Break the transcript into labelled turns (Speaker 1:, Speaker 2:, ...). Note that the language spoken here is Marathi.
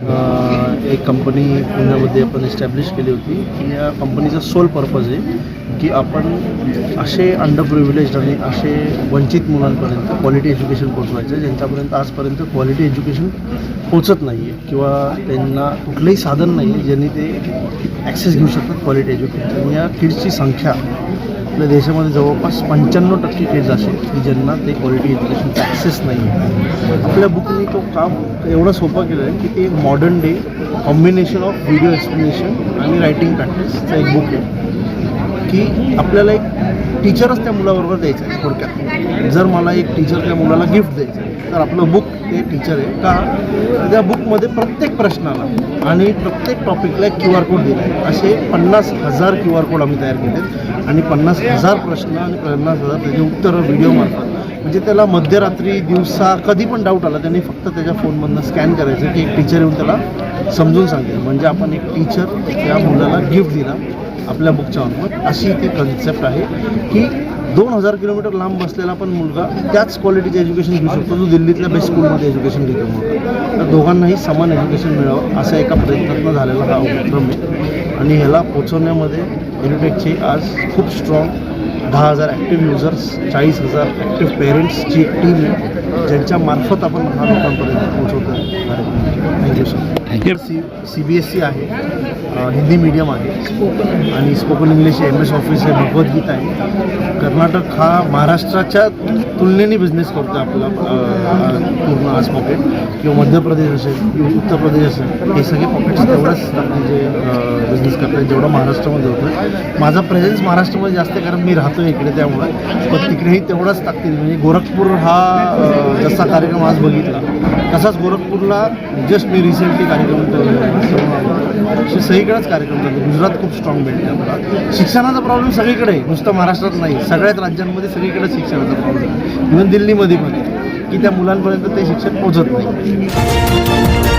Speaker 1: एक कंपनी पुण्यामध्ये आपण एस्टॅब्लिश केली होती. की या कंपनीचा सोल पर्पज आहे की आपण असे अंडर प्रिव्हिलेज आणि असे वंचित मुलांपर्यंत क्वालिटी एज्युकेशन पोचवायचं आहे ज्यांच्यापर्यंत आजपर्यंत क्वालिटी एज्युकेशन पोचत नाही आहे किंवा त्यांना कुठलंही साधन नाही आहे ज्यांनी ते ॲक्सेस घेऊ शकतात क्वालिटी एज्युकेशन या किड्सची संख्या आपल्या देशामध्ये जवळपास पंच्याण्णव टक्के केस असे की ज्यांना ते क्वालिटी एज्युकेशनचा ॲक्सेस नाही आहे. आपल्या बुकनी तो काम एवढं सोपं केलं आहे की ते modern day combination of video explanation आणि रायटिंग प्रॅक्टिसचा एक बुक आहे. की आपल्याला एक टीचरच त्या मुलाबरोबर द्यायचं आहे थोडक्यात. जर मला एक टीचर त्या मुलाला गिफ्ट द्यायचं आहे तर आपलं बुक ते टीचर आहे. का? त्या बुकमध्ये प्रत्येक प्रश्नाला आणि प्रत्येक टॉपिकला एक क्यू आर कोड दिला आहे असे पन्नास हजार क्यू आर कोड आम्ही तयार केले आणि पन्नास हजार प्रश्न आणि पन्नास हजार त्याचे उत्तरं व्हिडिओमार्फत म्हणजे त्याला मध्यरात्री दिवसा कधी पण डाऊट आला त्यांनी फक्त त्याच्या फोनमधनं स्कॅन करायचं की एक टीचर येऊन त्याला समजून सांगेल. म्हणजे आपण एक टीचर त्या मुलाला गिफ्ट दिला आपल्या बुकच्या मार्फत. अशी ती कन्सेप्ट आहे की दोन हजार किलोमीटर लांब बसलेला पण मुलगा त्याच क्वालिटीचे एज्युकेशन घेऊ शकतो. जो दिल्लीतल्या बेस्ट स्कूलमध्ये एज्युकेशन घेतो मुलगा तर दोघांनाही समान एज्युकेशन मिळावं असा एका प्रयत्नातनं झालेला हा उपक्रम आहे. आणि ह्याला पोचवण्यामध्ये एज्युटेकची आज खूप स्ट्रॉंग दहा हजार ॲक्टिव्ह युजर्स चाळीस हजार ॲक्टिव्ह पेरेंट्सची एक टीम आहे. ज्यांच्या मार्फत आपण हा लोकांपर्यंत पोहोचवतो thank you sir
Speaker 2: thank you
Speaker 1: C C B S C आहे हिंदी मीडियम आहे. आणि spoken English M S office आहे भगवद्गीता आहे. कर्नाटक हा महाराष्ट्राच्या तुलनेने बिझनेस करतो आपला पूर्ण आज पॉकेट किंवा मध्य प्रदेश असेल किंवा उत्तर प्रदेश असेल हे सगळे पॉकेट्स तेवढंच म्हणजे बिझनेस करतात जेवढं महाराष्ट्रामध्ये होतं माझा प्रेझेन्स महाराष्ट्रामध्ये जास्त कारण मी राहतो इकडे त्यामुळे. पण तिकडेही तेवढाच ताकदीने म्हणजे गोरखपूर हा जसा कार्यक्रम आज बघितला तसाच गोरखपूरला जस्ट मी रिसेंटली कार्यक्रम आहे. असे सगळीकडेच कार्यक्रम चालतो गुजरात खूप स्ट्रॉंग भेटते आपला. शिक्षणाचा प्रॉब्लेम सगळीकडे आहे. नुसतं महाराष्ट्रात नाही. सगळ्याच राज्यांमध्ये सगळीकडे शिक्षणाचा प्रॉब्लेम इव्हन दिल्लीमध्ये पण. की त्या मुलांपर्यंत ते शिक्षण पोचत नाही.